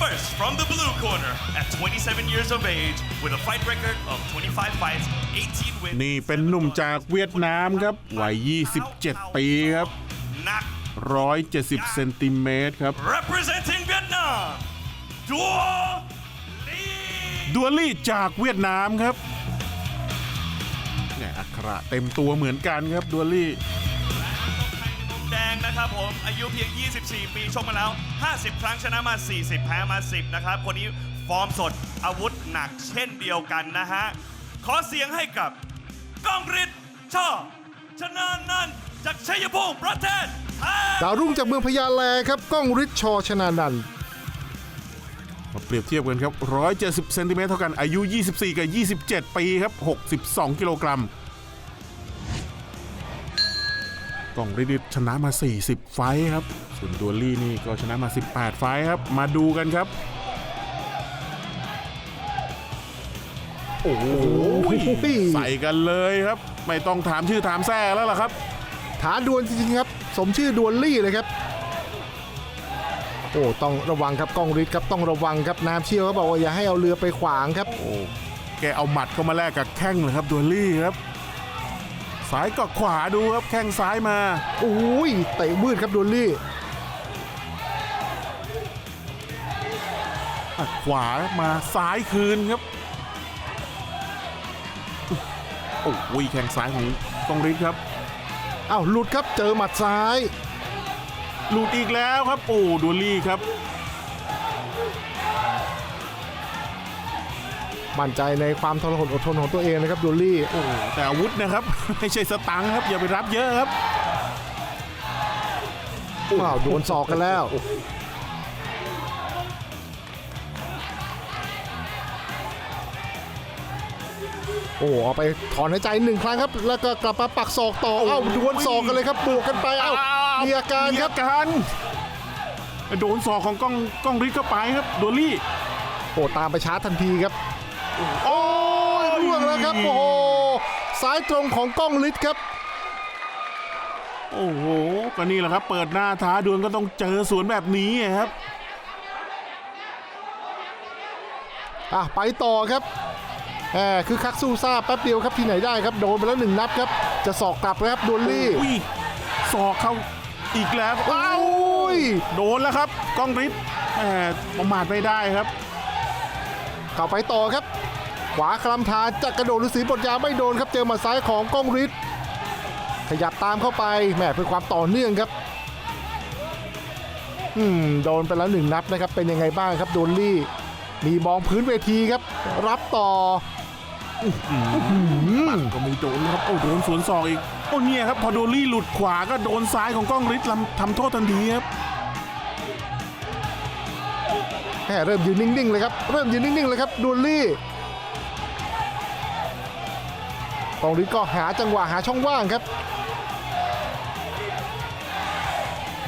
First, from the blue corner, at 27 years of age, with a fight record of 25 fights, 18 wins. นี่เป็นหนุ่มจากเวียดนามครับวัย 27 ปีครับ Knock 170 เซนติเมตรครับ representing Vietnam. Duo Lee. ดัวลี่จากเวียดนามครับเนี่ยอักขระเต็มตัวเหมือนกันครับดัวลี่มุมแดงนะครับผมอายุเพียง 24ปีชกมาแล้ว 50 ครั้งชนะมา 40 แพ้มา 10 นะครับ คนนี้ฟอร์มสดอาวุธหนักเช่นเดียวกันนะฮะ ขอเสียงให้กับก้องฤทธิ์ช่อชนะนันท์จากชัยภูมิประเทศไทย ดาวรุ่งจากเมืองพญาแลครับ ก้องฤทธิ์ชอชนานันท์มาเปรียบเทียบกันครับ 170เซนติเมตรเท่ากัน อายุ 24 กับ 27 ปีครับ 62 กิโลกรัม ล่องฤทธิ์ชนะมา 40 ไฟท์ครับ ส่วนดัวลี่นี่ก็ชนะมา 18 ไฟท์ครับ มาดูกันครับ โอ้โหใส่กันเลยครับ ไม่ต้องถามชื่อถามแซ่แล้วล่ะครับฐานดวลจริงๆครับ สมชื่อดวลลี่เลยครับโอ้ต้องระวังครับก้องฤทธิ์ครับต้องระวังครับน้ำเชี่ยวเขาบอกว่าอย่าให้เอาเรือไปขวางครับโอ้แกเอาหมัดเข้ามาแลกกับแข้งเลยครับดัวลี่ครับ ซ้ายกับขวาดูครับแข้งซ้ายมาโอ้ยเตะมืดครับดวลลี่อะขวามาซ้ายคืนครับโอ้ยแข้งซ้ายของกองฤทธิ์ครับอ้าวหลุดครับเจอหมัดซ้าย หลุดอีกแล้วครับโอ้ดัวลี่ครับ มั่นใจในความทรหดอดทนของตัวเองนะครับดวลลี่โอ้แต่อาวุธนะครับ ไม่ใช่สตังค์ครับ อย่าไปรับเยอะครับอ้าวโดนศอกกันแล้วโอ้เอาไปถอนหายใจหนึ่งครั้งครับ แล้วก็กลับมาปักศอกต่อ เอ้าดวลศอกกันเลยครับ บวกกันไป เอ้ามีอาการครับมีอาการโดนศอกของกล้องกล้องฤทธิ์เข้าไปครับดัวลี่ โอ้ตามไปชาร์จทันทีครับ โอ้ยร่วงแล้วครับโอ้โหซ้ายตรงของกล้องฤทธิ์ครับ โอ้โหก็นี่แหละครับ เปิดหน้าท้าดวลก็ต้องเจอสวนแบบนี้ครับอะไปต่อครับแหมคือคักสู้ซ่าแป๊บเดียวครับที่ไหนได้ครับโดนไปแล้วหนึ่งนับครับ จะสอกกลับนะครับดวลลี่อุ้ยศอกเข้าอีกแล้วอ้าวโอ้ยโดนแล้วครับกล้องฤทธิ์แหมประมาทไม่ได้ครับ เข้าไปต่อครับ ขวาคลำทาจะกระโดดฤาษีบทยาไม่โดนครับเจอหมาซ้ายของก้องฤทธิ์ขยับตามเข้าไปแหมเพื่อความต่อเนื่องครับอืมโดนไปแล้วหนึ่งนับนะครับเป็นยังไงบ้างครับโดนลี่ มีมองพื้นเวทีครับ รับต่อก็ไม่โดนครับโอ้โดนสวนศอกอีกโอ้เนี่ยครับพอโดนลี่หลุดขวาก็โดนซ้ายของกล้องฤทธิ์ทำโทษทันทีครับ แหมเริ่มยืนนิ่งๆเลยครับ เริ่มยืนนิ่งๆเลยครับดูลลี่กองฤทธิ์ก็หาจังหวะหาช่องว่างครับ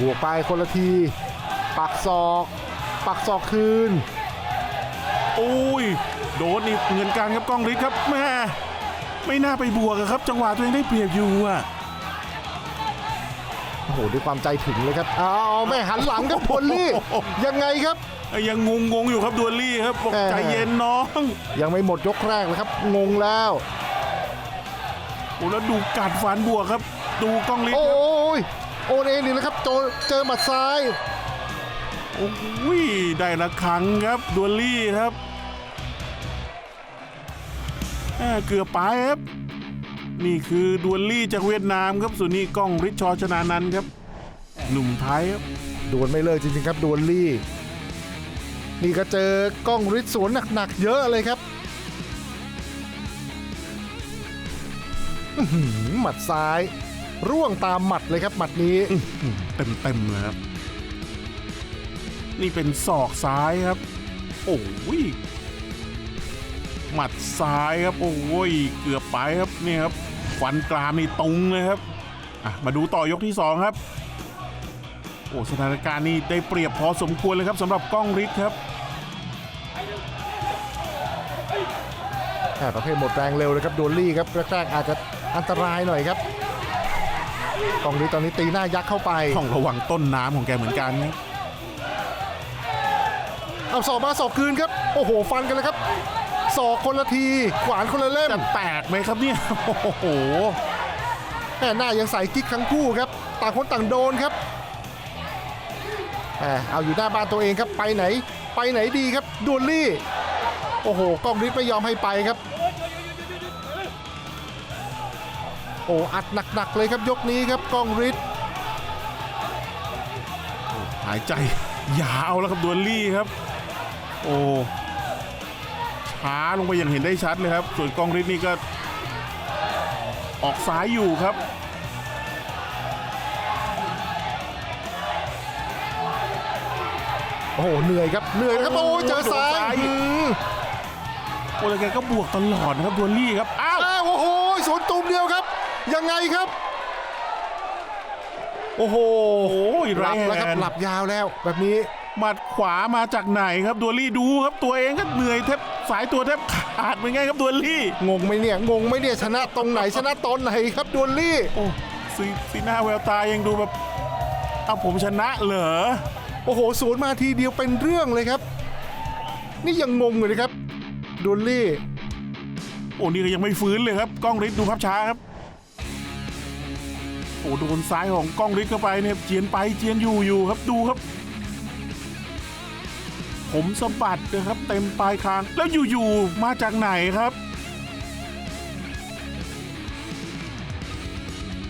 บวกไปคนละที ปักศอก ปักศอกคืนโอ้ย โดนอีกเงินการครับกล้องฤทธิ์ครับแม่ไม่น่าไปบวกอะครับ จังหวะตัวเองได้เปรียบอยู่อะโอ้โหด้วยความใจถึงเลยครับเอาเอาแม่หันหลังครับพลลี่ยังไงครับ ยังงงงๆอยู่ครับดวลลี่ครับบอกแหม่ใจเย็นน้องยังไม่หมดยกแรกเลยครับ งงแล้วโอ้แล้วดูกัดฟันบวกครับ ดูกล้องฤทธิ์โอ้ครับยโอนเองนี่นะครับโจเจอหมัดซ้ายโอ้ยได้ละครั้งครับดวลลี่ครับแหม่เกือบไปครับนี่คือดวลลี่จากเวียดนามครับส่วนนี้กล้องฤทธิ์ชอชนานันท์ครับ หนุ่มไทยครับดวลไม่เลิกจริงๆครับดวลลี่ นี่ก็เจอกล้องฤทธิ์สวนหนักๆเยอะเลยครับหมัดซ้าย ร่วงตามหมัดเลยครับหมัดนี้เต็มเต็มๆเลยครับ นี่เป็นศอกซ้ายครับ โอ้ยหมัดซ้ายครับ โอ้ยเกือบไปครับนี่ครับฟันกรามนี่ตรงเลยครับอะมาดูต่อยกที่สองครับ โอ้สถานการณ์นี่ได้เปรียบพอสมควรเลยครับสำหรับกล้องฤทธิ์ครับ ประเภทหมดแรงเร็วเลยครับโดลลี่ครับแรกๆอาจจะอันตรายหน่อยครับกองนี้ตอนนี้ตีหน้ายักษ์เข้าไปต้องระวังต้นน้ำของแกเหมือนกันครับเอาศอกมาศอกคืนครับ โอ้โห ฟันกันเลยครับศอกคนละทีขวานคนละเล่มจะแตกไหมครับเนี่ย โอ้โหแม่หน้ายังใส่กิ๊กทั้งคู่ครับ ต่างคนต่างโดนครับแหมเอาอยู่หน้าบ้านตัวเองครับ ไปไหน ไปไหนดีครับดวลลี่ โอ้โหกล้องฤทธิ์ไม่ยอมให้ไปครับ โอ้อัดหนักๆเลยครับยกนี้ครับกล้องฤทธิ์หายใจยาวแล้วครับดวลลี่ครับ โอ้ช้าลงไปอย่างเห็นได้ชัดเลยครับ ส่วนกองฤทธิ์นี่ก็ ออกซ้ายอยู่ครับ โอ้โหเหนื่อยครับเหนื่อยครับโอ้ยเจอซ้ายโดนซ้ายอืมโอ้แล้วแกก็บวกตลอดนะครับดวลลี่ครับอ้าวอ้าวโอ้โหสวนตูมเดียวครับ ยังไงครับ โอ้โหโอ้ยหไรลับแล้วครับแฮนหลับยาวแล้ว แบบนี้หมัดขวามาจากไหนครับดวลลี่ดูครับตัวเองก็เหนื่อยแทบสายตัวแทบขาดเป็นไงครับดวลลี่ งงไหมเนี่ยงงไหมเนี่ยชนะตรงไหนชนะตอนไหนครับดวลลี่โอ้สีสีหน้าแววตายังดูแบบเอาผมชนะเหรอโอ้โหสวนมาทีเดียวเป็นเรื่องเลยครับ นี่ยังงงอยู่เลยครับดวลลี่โอ้นี่ก็ยังไม่ฟื้นเลยครับกล้องฤทธิ์ดูภาพช้าครับ โอ้โดนซ้ายของกล้องฤทธิ์เข้าไปเนี่ยเจียนไปเจียนอยู่อยู่ครับดูครับ ผมสะบัดนะครับ เต็มปลายคาง แล้วอยู่ๆมาจากไหนครับ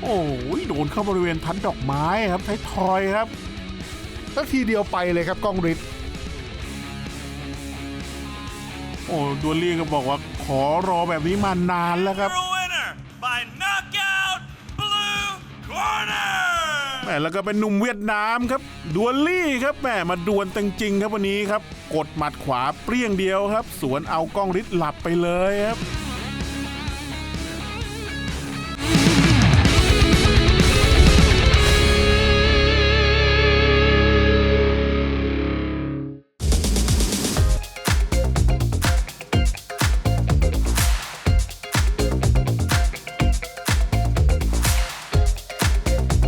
โอ้ยโดนเข้าบริเวณทัดดอกไม้ครับท้ายทอยครับแล้วทีเดียวไปเลยครับกล้องฤทธิ์โอ้ดวลลี่ก็บอกว่าขอรอแบบนี้มานานแล้วครับ แหมแล้วก็เป็นหนุ่มเวียดนามครับดวลลี่ครับแหมมาดวลจริงๆครับวันนี้ครับ กดหมัดขวาเปรี้ยงเดียวครับ สวนเอากล้องฤทธิ์หลับไปเลยครับ